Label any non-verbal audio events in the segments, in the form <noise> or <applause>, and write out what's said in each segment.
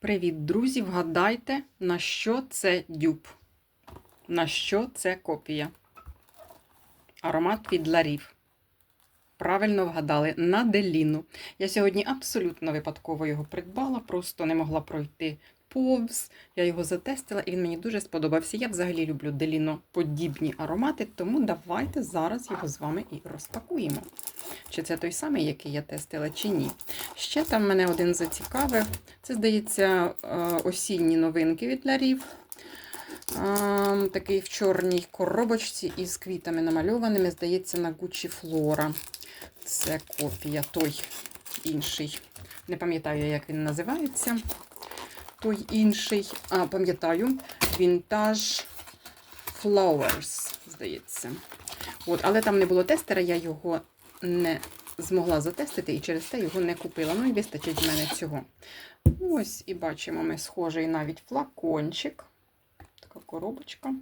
Привіт, друзі! Вгадайте, на що це дюб? На що це копія? Аромат від ларів. Правильно вгадали на деліну. Я сьогодні абсолютно випадково його придбала, просто не могла пройти повз. Я його затестила і він мені дуже сподобався. Я взагалі люблю деліно-подібні аромати, тому давайте зараз його з вами і розпакуємо. Чи це той самий, який я тестила, чи ні. Ще там мене один зацікавив. Це, здається, е, осінні новинки від ларів. Ем, Такий в чорній коробочці із квітами намальованими, здається, на Gucci Flora. Це копія, той інший. Не пам'ятаю, як він називається. Той інший. А, пам'ятаю, Vintage Flowers, здається. От, але там не було тестера, я його не змогла затестити і через те його не купила. Ну і вистачить в мене цього. Ось і бачимо, ми схожий навіть флакончик. Така коробочка.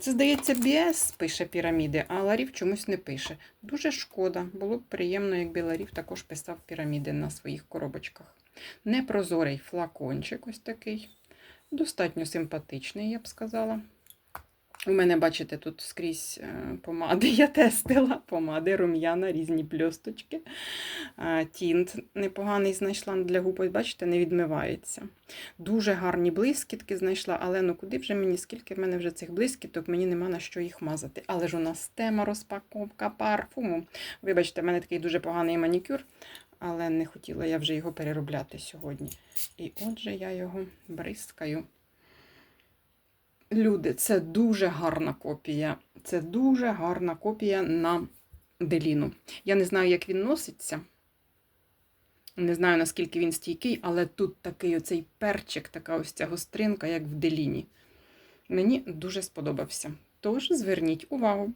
Це, здається, BS пише піраміди, а Ларів чомусь не пише. Дуже шкода. Було б приємно, якби Ларів також писав піраміди на своїх коробочках. Непрозорий флакончик ось такий. Достатньо симпатичний, я б сказала. У мене, бачите, тут скрізь е, помади <laughs> я тестила. Помади, рум'яна, різні бльосточки. Е, Тінт непоганий знайшла для губ. Бачите, не відмивається. Дуже гарні блискітки знайшла, але ну куди вже мені, скільки в мене вже цих блискіток, мені нема на що їх мазати. Але ж у нас тема розпаковка парфуму. Вибачте, в мене такий дуже поганий манікюр, але не хотіла я вже його переробляти сьогодні. І отже, я його бризкаю. Люди, це дуже гарна копія. Це дуже гарна копія на деліну. Я не знаю, як він носиться. Не знаю, наскільки він стійкий, але тут такий оцей перчик, така ось ця гостринка, як в деліні. Мені дуже сподобався. Тож зверніть увагу.